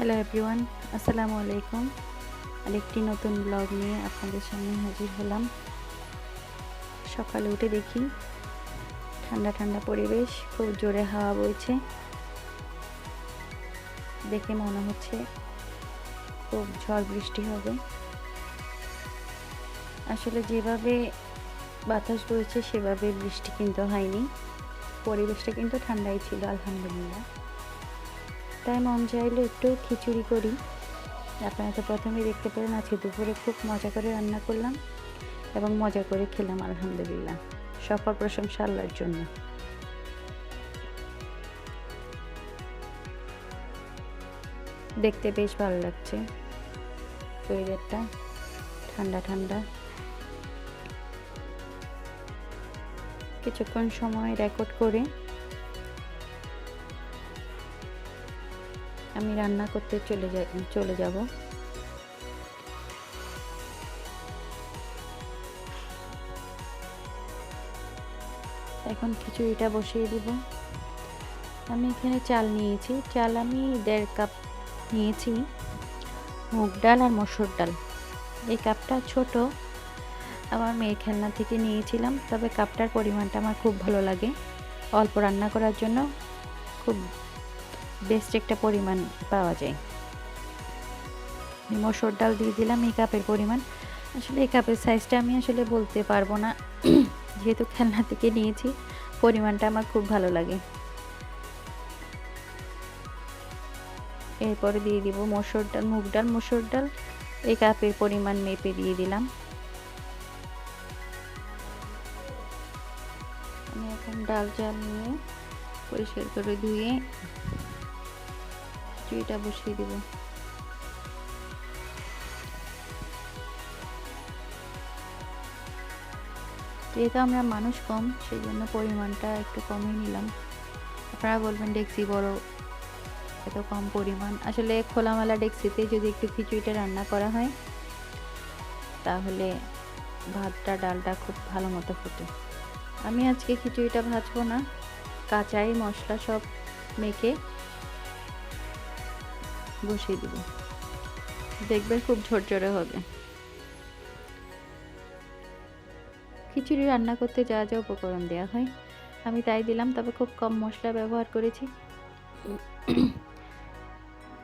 Hello everyone আসসালামু আলাইকুম আরেকটি নতুন ব্লগ নিয়ে আপনাদের সামনে হাজির হলাম। সকালে উঠে দেখি ঠান্ডা ঠান্ডা পরিবেশ, খুব জোরে হাওয়া বইছে। দেখে মনে হচ্ছে খুব ঝড় বৃষ্টি হবে। আসলে যেভাবে বাতাস বইছে, সেভাবে বৃষ্টি কিন্তু হয়নি। পরিবেশটা কিন্তু ঠান্ডাই ছিল, আলহামদুলিল্লাহ। তাই মন চাইলো একটু খিচুড়ি করি। আপনারা তো প্রথমেই দেখতে পেলেন, আজকে দুপুরে খুব মজা করে রান্না করলাম এবং মজা করে খেলাম, আলহামদুলিল্লাহ। সফল প্রশংসা আল্লাহর জন্য। দেখতে বেশ ভালো লাগছে। ওয়েদারটা ঠান্ডা ঠান্ডা। কিছুক্ষণ সময় রেকর্ড করে আমি রান্না করতে চলে যাই, চলে যাব। এখন খিচুড়িটা বসিয়ে দিব। আমি এখানে চাল নিয়েছি। চাল আমি দেড় কাপ নিয়েছি। মুগ ডাল আর মসুর ডাল। এই কাপটা ছোট। আমার মেয়ের খেলনা থেকে নিয়েছিলাম, তবে কাপটার পরিমাণটা আমার খুব ভালো লাগে। অল্প রান্না করার জন্য খুব বেস্ট একটা পরিমাণ পাওয়া যায়। মসুর ডাল দিয়ে দিলাম এই কাপের পরিমাণ। আসলে এই কাপের সাইজটা আমি আসলে বলতে পারব না। যেহেতু খেলনা থেকে নিয়েছি, পরিমাণটা আমার খুব ভালো লাগে। এরপরে দিয়ে দিব মসুর ডাল, মুগ ডাল, মসুর ডাল। এই কাপের পরিমাণ মেপে দিয়ে দিলাম। আমি এখন ডাল চাল নিয়ে পরিষ্কার করে ধুয়ে খিচুড়িটা বসিয়ে দেব। যেহেতু আমরা মানুষ কম সেই জন্য পরিমাণটা একটু কমই নিলাম। আপনারা বলবেন, ডেক্সি বড়, এত কম পরিমাণ। আসলে খোলামেলা ডেক্সিতে যদি একটু খিচুড়িটা রান্না করা হয়, তাহলে ভাতটা, ডালটা খুব ভালো মতো ফুটে। আমি আজকে খিচুড়িটা ভাজবো না। কাঁচাই মশলা সব মেখে বসিয়ে দেব। দেখবেন খুব ঝরঝরে হবে। খিচুড়ি রান্না করতে যা যা উপকরণ দেওয়া হয়, আমি তাই দিলাম, তবে খুব কম মশলা ব্যবহার করেছি।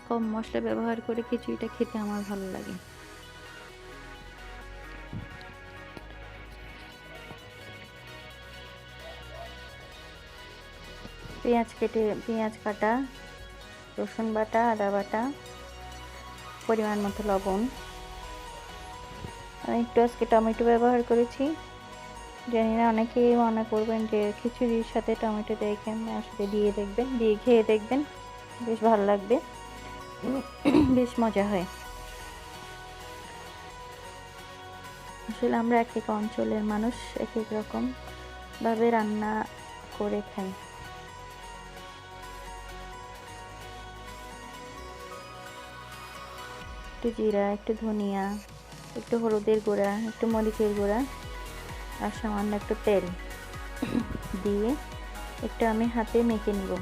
কম মশলা ব্যবহার করে খিচুড়িটা খেতে আমার ভালো লাগে। পেঁয়াজ কেটে, পেঁয়াজ কাটা রসুন বাটা, আদা বাটা, পরিমাণ মতো লবণ। আমি একটু আজকে টমেটো ব্যবহার করেছি। জানি না, অনেকেই মনে করবেন যে খিচুড়ির সাথে টমেটো দিয়ে আসলে দিয়ে দেখবেন, দিয়ে খেয়ে দেখবেন। বেশ ভালো লাগবে। বেশ মজা হয়। আসলে আমরা এক এক অঞ্চলের মানুষ এক এক রকমভাবে রান্না করে খাই। একটু জিরা, একটু ধনিয়া, একটু হলুদের গুঁড়া, একটু মরিচের গুঁড়া আর সামান্য একটু তেল দিয়ে একটু আমি হাতে মেখে নিব।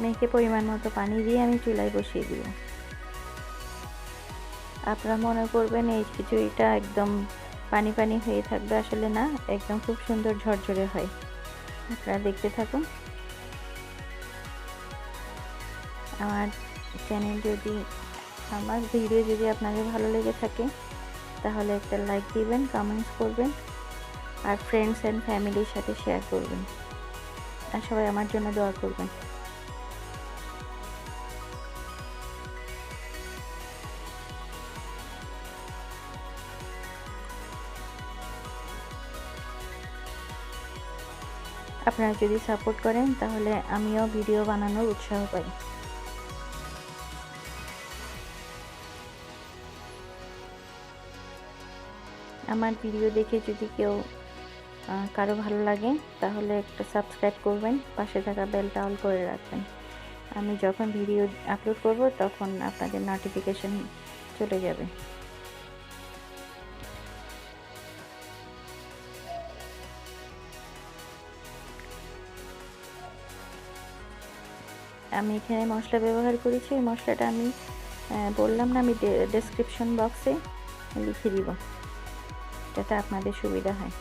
মেখে পরিমাণ মতো পানি দিয়ে আমি চুলায় বসিয়ে দিব। আপনারা মনে করবেন এই খিচুড়িটা একদম পানি পানি হয়ে থাকবে, আসলে না, একদম খুব সুন্দর ঝরঝরে হয়। আপনারা দেখতে থাকুন। আমার চ্যানেল যদি, আমার ভিডিও যদি আপনাদের ভালো লেগে থাকে, তাহলে একটা লাইক দিবেন কমেন্টস করবেন, আর ফ্রেন্ডস অ্যান্ড ফ্যামিলির সাথে শেয়ার করবেন। আর সবাই আমার জন্য দোয়া করবেন। আপনারা যদি সাপোর্ট করেন, তাহলে আমিও ভিডিও বানানোর উৎসাহ পাই। আমার ভিডিও দেখে যদি কেউ কারও ভালো লাগে, তাহলে একটা সাবস্ক্রাইব করবেন, পাশে থাকা বেলটা অল করে রাখবেন। আমি যখন ভিডিও আপলোড করব, তখন আপনাদের নোটিফিকেশন চলে যাবে। আমি এখানে মশলা ব্যবহার করেছি এই মশলাটা আমি বললাম না, আমি ডেসক্রিপশন বক্সে লিখে দিব। যাতে আপনাদের সুবিধা হয়।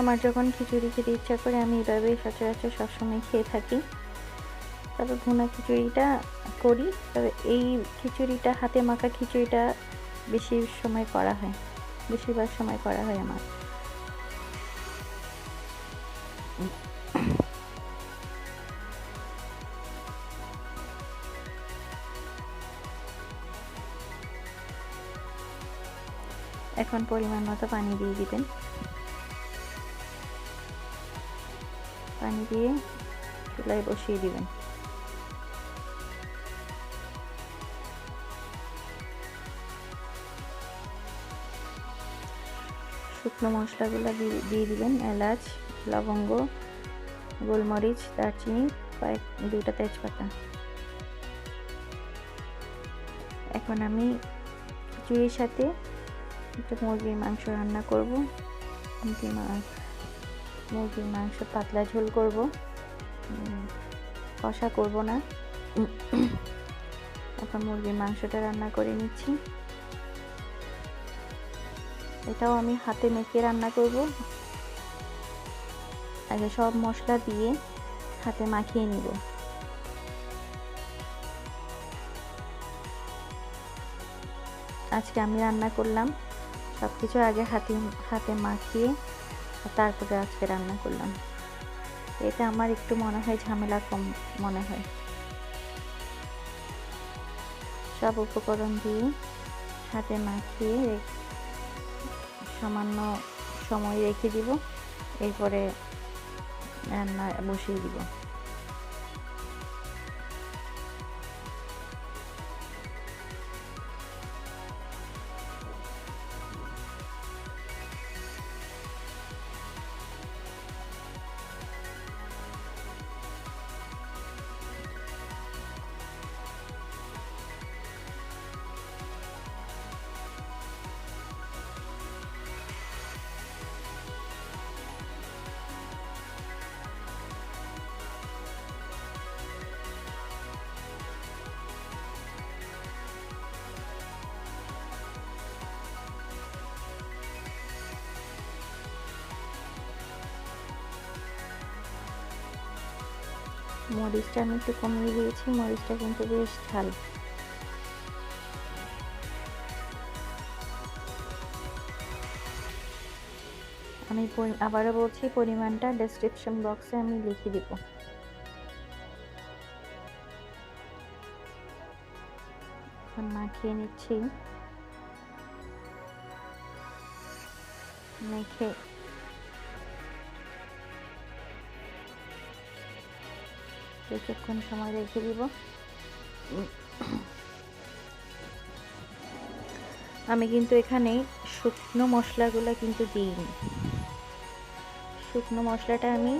আমার যখন খিচুড়ি খেতে ইচ্ছা করে, আমি এভাবেই সচরাচর সবসময় খেয়ে থাকি। তবে ভুনা খিচুড়িটা করি, তবে এই খিচুড়িটা, হাতে মাখা খিচুড়িটা বেশি সময় করা হয়। বেশিরভাগ সময় করা হয় আমার। এখন পরিমাণ মতো পানি দিয়ে দিবেন। পানি দিয়ে চুলায় বসিয়ে দিবেন। শুকনো মশলাগুলো দিয়ে দিবেন, এলাচ, লবঙ্গ, গোলমরিচ, দারচিনি, কয়েক, দুইটা তেজপাতা। এখন আমি খিচুড়ির সাথে একটু মুরগির মাংস রান্না করব। মুরগির মুরগির মাংস পাতলা ঝোল করব। কষা করব না। এখন মুরগির মাংসটা রান্না করে নিচ্ছি। এটাও আমি হাতে মেখে রান্না করব। আগে সব মশলা দিয়ে হাতে মাখিয়ে নিব। আজকে আমি রান্না করলাম সব কিছু আগে হাতে হাতে মাখিয়ে তারপরে আজকে রান্না করলাম। এটা আমার একটু মনে হয় ঝামেলা কম মনে হয়। সব উপকরণ দিয়ে হাতে মাখিয়ে সামান্য সময় রেখে দিব। এরপরে রান্না বসিয়ে দিব। মরিচটা আমি একটু কমিয়ে দিয়েছি, মরিচটা কিন্তু বেশ ঝাল। আমি আবারও বলছি, পরিমাণটা ডেসক্রিপশন বক্সে আমি লিখে দিব। মাখিয়ে নিচ্ছি। মেখে কিছুক্ষণ সময় রেখে দিব। আমি কিন্তু এখানে শুকনো মশলাগুলো কিন্তু দিইনি। শুকনো মশলাটা আমি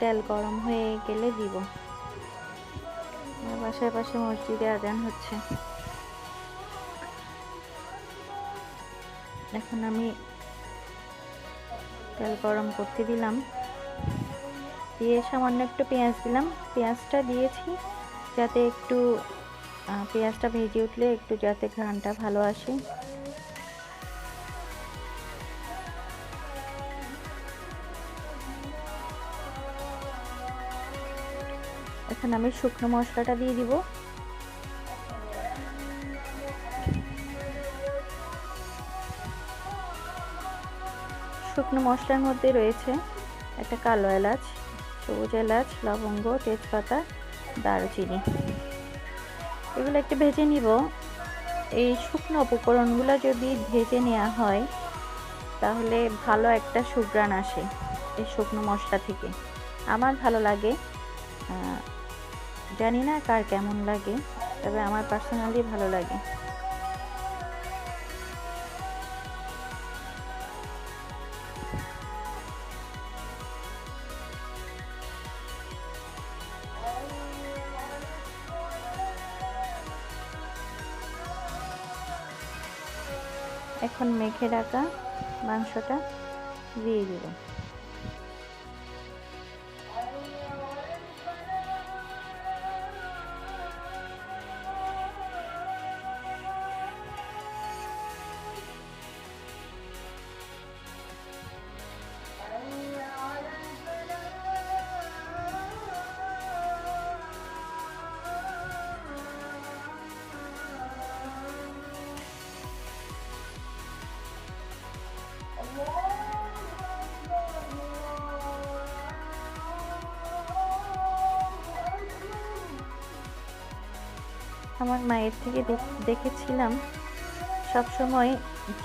তেল গরম হয়ে গেলে দিব। বাসার পাশে মসজিদে আজান হচ্ছে। এখন আমি তেল গরম করতে দিলাম। দিয়ে সামান্য একটু পেঁয়াজ দিলাম। পেঁয়াজটা দিয়েছি যাতে একটু পেঁয়াজটা ভেজে উঠলে একটু যাতে ঘ্রাণটা ভালো আসে। এখন আমি শুকনো মশলাটা দিয়ে দিব। শুকনো মশলার মধ্যে রয়েছে একটা কালো এলাচ, সবুজ এলাচ, লবঙ্গ, তেজপাতা, দারুচিনি। এগুলো একটু ভেজে নিব। এই শুকনো উপকরণগুলো যদি ভেজে নেওয়া হয়, তাহলে ভালো একটা সুগ্রাণ আসে এই শুকনো মশলা থেকে। আমার ভালো লাগে। জানি না কার কেমন লাগে, তবে আমার পার্সোনালি ভালো লাগে। এখন মেখে রাখা মাংসটা দিয়ে দিব আমার মায়ের থেকে দেখ- দেখেছিলাম, সবসময়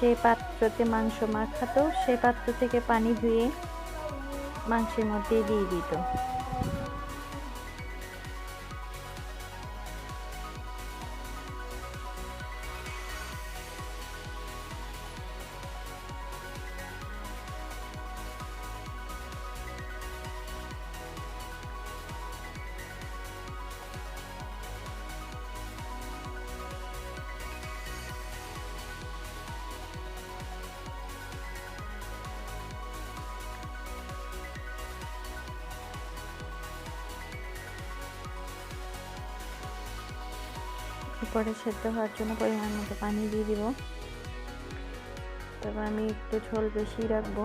যে পাত্রতে মাংস মাখাতো সেই পাত্র থেকে পানি ধুয়ে মাংসের মধ্যে দিয়ে দিত। উপরে সেদ্ধ হওয়ার জন্য পরিমাণ মতো পানি দিয়ে দিব। তারপর আমি একটু ঝোল বেশি রাখব।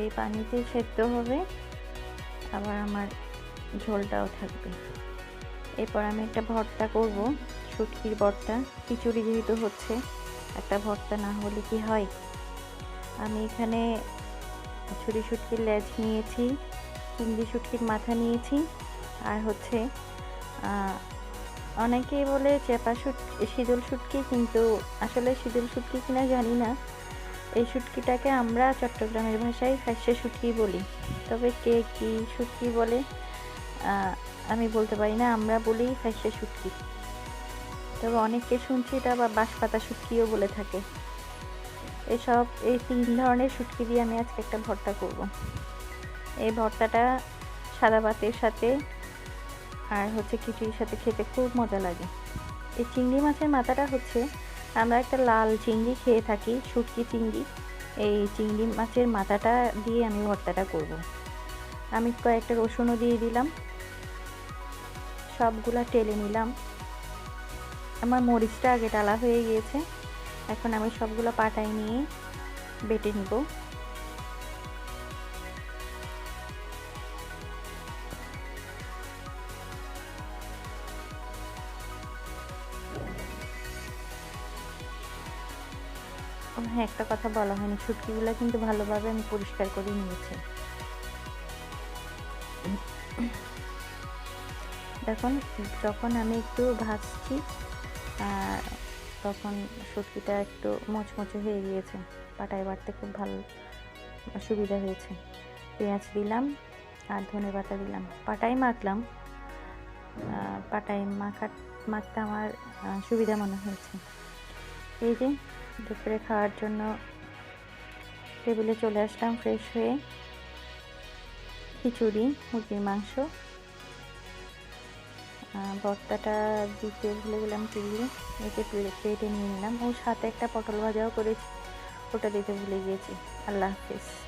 এই পানিতে সেদ্ধ হবে, আবার আমার ঝোলটাও থাকবে। এরপর আমি একটা ভর্তা করব। শুটকির ভর্তা, খিচুড়ি যেহেতু হচ্ছে, একটা ভর্তা না হলে কি হয়? আমি এখানে ছুরি শুটকির লেজ নিয়েছি, চিংড়ি শুটকির মাথা নিয়েছি, আর হচ্ছে অনেকেই বলে চেপা শুট শীতল শুটকি, কিন্তু আসলে শীতল শুটকি কিনা জানি না। এই শুটকিটাকে আমরা চট্টগ্রামের ভাষায় ফ্যাসে শুটকি বলি। তবে কে কী শুটকি বলে আমি বলতে পারি না, আমরা বলি ফ্যাসে শুটকি। তবে অনেককে শুনছি এটা আবার বাঁশপাতা শুটকিও বলে থাকে। এসব, এই তিন ধরনের শুটকি দিয়ে আমি আজকে একটা ভর্তা করব। এই ভর্তাটা সাদা ভাতের সাথে আর হচ্ছে খিচুড়ির সাথে খেতে খুব মজা লাগে। এই চিংড়ি মাছের মাথাটা হচ্ছে আমরা একটা লাল চিংড়ি খেয়ে থাকি, শুটকি চিংড়ি। এই চিংড়ি মাছের মাথাটা দিয়ে আমি ভর্তাটা করব। আমি কয়েকটা রসুনও দিয়ে দিলাম। সবগুলা টেলে নিলাম। আমার মরিচটা আগে ডালা হয়ে গিয়েছে। এখন আমি সবগুলো পাটায় নিয়ে বেটে নিব। হ্যাঁ একটা কথা বলা হয়নি। শুটকিগুলো কিন্তু ভালোভাবে আমি পরিষ্কার করে নিয়েছি। দেখুন, যখন আমি একটু ভাজছি তখন শুটকিটা একটু মচমচে হয়ে গিয়েছে। পাটায় বাটতে খুব ভালো সুবিধা হয়েছে। পেঁয়াজ দিলাম আর ধনে পাতা দিলাম। পাটায় মাখলাম। পাটায় মাখা, মাখতে আমার সুবিধা মনে হয়েছে। এই যে দুপুরে খাওয়ার জন্য টেবিলে চলে আসলাম ফ্রেশ হয়ে। খিচুড়ি, মুরগির মাংস ভর্তাটা দিতে ভুলে গেলাম টেবিলে এতে প্লেটে নিয়ে নিলাম। ও সাথে একটা পটল ভাজাও করেছি। ওটা দিতে ভুলে গিয়েছি। আল্লাহ হাফিজ।